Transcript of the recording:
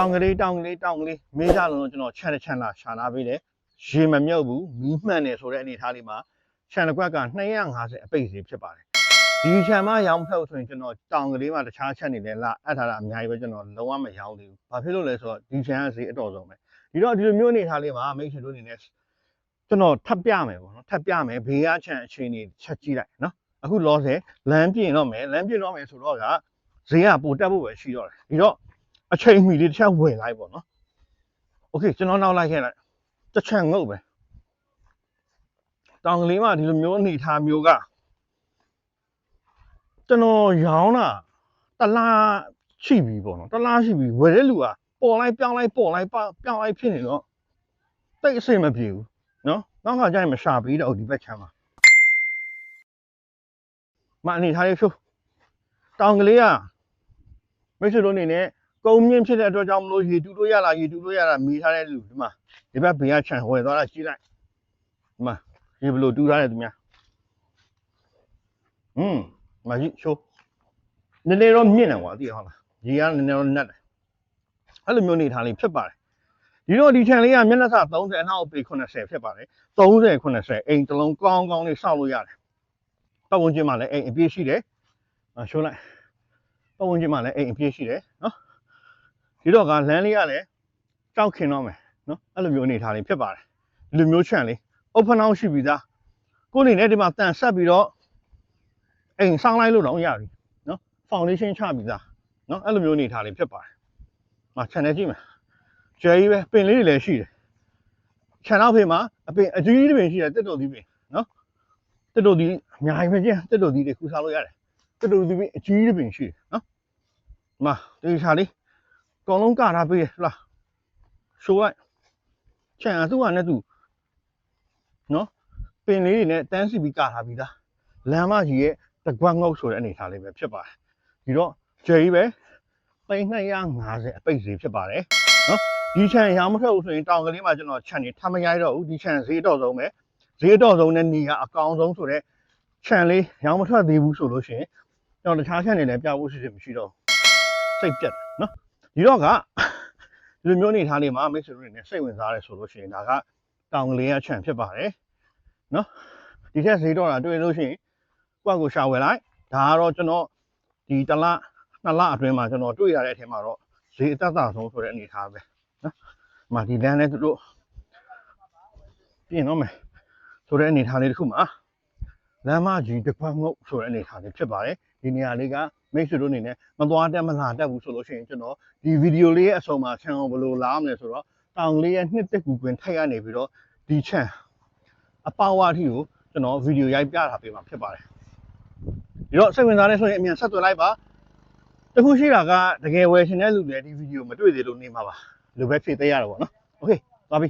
တောင်ကလေးတောင်ကလေးတောင်ကလေးမေးကြလုံးတော့ကျွန်တော်ခြံတစ်ခြံလာရှာလာပေးတယ်ရေမမြုပ်ဘူးမီးမှန်တယ်ဆိုတဲ့အနေအထားလေးမှာခြံတစ်ကွက်က250အပိတ်စီဖြစ်ပါတယ်ဒီခြံမှာရောင်းထုတ်ဆိုရင်ကျွန်တော်တောင်ကလေးမှာတခြားခြံတွေလည်းလာအပ်ထားတာအများကြီးပဲကျွန်တော်လုံးဝမရောင်းသေးဘူးဘာဖြစ်လို့လဲဆိုတော့ဒီခြံကဈေးအတော်ဆုံးပဲဒီတော့ဒီလိုမျိုးအနေအထားလေးမှာမိတ်ဆွေတို့အနေနဲ့ကျွန်တော်ထပ်ပြမယ်ပေါ့နော်ထပ်ပြမယ်ဘေးကခြံအခြေအနေချက်ကြည့်လိုက်နော်အခုလောဆယ်လမ်းပြင်တော့မယ်လမ်းပြင်တော့မယ်ဆိုတော့ကဈေးကပိုတက်ဖို့ပဲရှိတော့တယ်ဒီတော့ အချိန်မီလေးတစ်ချက်ဝင်လိုက်ပေါ့နော်โอเคကျွန်တော်နောက်လိုက်ခဲ့လိုက်တစ်ချက်ငုတ်ပဲတောင်ကလေးမှာဒီလိုမျိုးအနေထားမျိုးကကျွန်တော်ရောင်းတာတစ်လားရှိပြီပေါ့နော်တစ်လားရှိပြီဝယ်တဲ့လူကပေါ်လိုက်ပြောင်းလိုက်ပေါ်လိုက်ပြောင်းလိုက်ဖြစ်နေတော့တိတ်အဆင်မပြေဘူးနော်နောက်ကကျရင်မရှာပြီးတော့ဒီဘက်ချမ်းမှာမအနေထားလေးဖြိုးတောင်ကလေးကမိတ်ဆွေတို့အနေနဲ့ ကုံမြင့်ဖြစ်တဲ့အတွက်ကြောင့်မလို့ရေတူလို့ရလားရေတူလို့ရလားမိထားတဲ့လူဒီမှာဒီဘက်ဘေးကခြံဝယ်သွားတာကြီးလိုက်ဒီမှာရေဘလို့တူထားတယ်သူများอืมမကြီးရှိုးနည်းနည်းတော့မြင့်တယ်ကွာသိရဟုတ်လားရေကနည်းနည်းတော့နက်တယ်အဲ့လိုမျိုးနေထားလေးဖြစ်ပါတယ်ဒီတော့ဒီခြံလေးကမျက်နှာစာ30အနောက်ပေ80ဖြစ်ပါတယ်30 80အိမ်တစ်လုံးကောင်းကောင်းလေးစောက်လို့ရတယ်ပတ်ဝန်းကျင်မှာလည်းအိမ်အပြည့်ရှိတယ်အရှိုးလိုက်ပတ်ဝန်းကျင်မှာလည်းအိမ်အပြည့်ရှိတယ်နော် ဒီတော့ကလမ်းလေးကလည်းကြောက်ခင်တော့မယ်နော်အဲ့လိုမျိုးအနေထားလေးဖြစ်ပါတယ်ဒီလိုမျိုးချန့်လေး open house ရှိပြီးသားကိုယ်အနေနဲ့ဒီမှာတန်ဆက်ပြီးတော့အိမ်ဆောင်းလိုက်လို့တော့ရပြီနော် foundation ချပြီးသားနော်အဲ့လိုမျိုးအနေထားလေးဖြစ်ပါတယ်ဟာ channel ကြည့်မယ်ကျဲကြီးပဲပင်လေးတွေလည်းရှိတယ် channel ဖေးမှာအပင်အကြီးကြီးတွေပင်ရှိတယ်တက်တော်သီးပင်နော်တက်တော်သီးအများကြီးပဲကျန်တက်တော်သီးတွေခူးစားလို့ရတယ်တက်တော်သီးပင်အကြီးကြီးတွေပင်ရှိတယ်နော်ဒီမှာဒီချာလေးအ ကောင်လုံးကထားပေးရလားရှိုးလိုက်ချန်အသူ့ဟာနဲ့သူနော်ပင်လေးတွေနဲ့တန်းစီပြီးကထားပြီးသားလမ်းမကြီးရဲ့တကွက်ငုတ်ဆိုတဲ့အနေထားလေးပဲဖြစ်ပါတယ်ဒီတော့ကျယ်ကြီးပဲသိန်း250အပိတ်ဈေးဖြစ်ပါတယ်နော်ဒီချန်ရောင်းမထွက်ဘူးဆိုရင်တောင်ကလေးမှာကျွန်တော်ချန်နေထမရိုက်တော့ဘူးဒီချန်ဈေးတော့ဆုံးပဲဈေးတော့ဆုံးနဲ့နေရအကောင်ဆုံးဆိုတဲ့ချန်လေးရောင်းမထွက်သေးဘူးဆိုလို့ရှိရင်ကျွန်တော်တခြားချန်တွေလည်းပြဖို့ရှိတယ်မရှိတော့ဘူးစိတ်ပြတ်တယ်နော် ဒီတော့ကဒီလိုမျိုးအနေထားလေးမှာမိတ်ဆွေတို့တွေနဲ့စိတ်ဝင်စားရဲဆိုလို့ရှိရင်ဒါကတောင်ကလေးရချန်ဖြစ်ပါတယ်နော်ဒီထက်ဈေးတော့တာတွေ့လို့ရှိရင်ကိုယ့်ကိုရှာဝယ်လိုက်ဒါကတော့ကျွန်တော်ဒီတစ်လနှစ်လအတွင်းမှာကျွန်တော်တွေ့ရတဲ့အထက်မှာတော့ဈေးအသက်သာဆုံးဆိုတဲ့အနေထားပဲနော်ဒီမှာဒီလမ်းနဲ့သူတို့ပြင်တော့မယ်ဆိုတဲ့အနေထားလေးတစ်ခုမှာ လမ်းမကြီးတစ်ခွက်ငုတ်ဆိုတဲ့အနေထားလေးဖြစ်ပါတယ်ဒီနေရာလေးကမိတ်ဆွေတို့အနေနဲ့မသွားတက်မလာတက်ဘူးဆိုလို့ရှိရင်ကျွန်တော် ဒီဗီဒီယိုလေးရဲ့အဆုံးမှာချန်အောင်ဘယ်လိုလာမလဲဆိုတော့တောင်လေးရဲ့နှစ်တက်ကူကွင်းထိုက်ရနေပြီးတော့ဒီချန်အပေါဝါထီကိုကျွန်တော်ဗီဒီယိုရိုက်ပြတာပေးမှာဖြစ်ပါတယ်ဒီတော့စိတ်ဝင်စားတဲ့ဆိုရင်အမြန်ဆက်သွယ်လိုက်ပါတခုရှိတာကတကယ်ဝယ်ရှင်တဲ့လူတွေဒီဗီဒီယိုမတွေ့သေးလို့နေမှာပါလိုပဲဖြည့်သေးရတော့ဗောနော်โอเคသွားပြီ